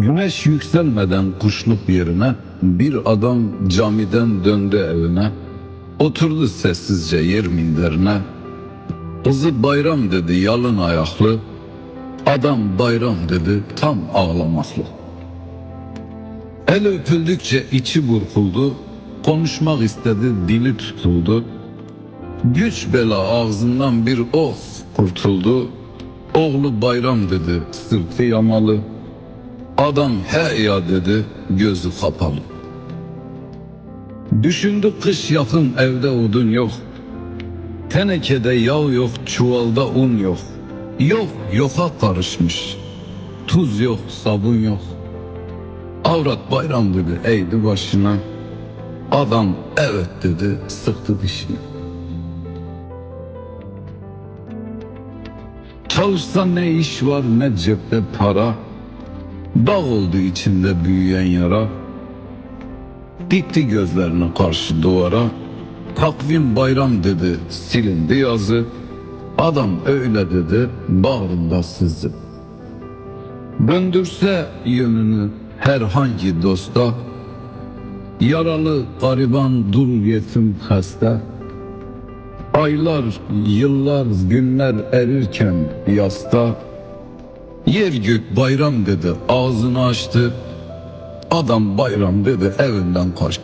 Güneş yükselmeden kuşluk yerine bir adam camiden döndü evine. Oturdu sessizce yer minderine. Kızı bayram dedi yalın ayaklı. Adam bayram dedi tam ağlamaklı. El öpüldükçe içi burkuldu. Konuşmak istedi dili tutuldu. Güç bela ağzından bir of kurtuldu. Oğlu bayram dedi sırtı yamalı. Adam he ya dedi gözü kapalı. Düşündü kış yakın evde odun yok. Tenekede yağ yok çuvalda un yok. Yok yoka karışmış. Tuz yok sabun yok. Avrat bayram dedi eğdi başına. Adam evet dedi sıktı dişini. Çalışsa ne iş var ne cepte para. Dağ oldu içinde büyüyen yara. Dikti gözlerini karşı duvara. Takvim bayram dedi silindi yazı. Adam öyle dedi bağrında sızdı. Döndürse yönünü herhangi dosta. Yaralı gariban dul yetim hasta. Aylar, yıllar, günler erirken yasta Yer gök bayram dedi ağzını açtı. Adam bayram dedi evinden kaçtı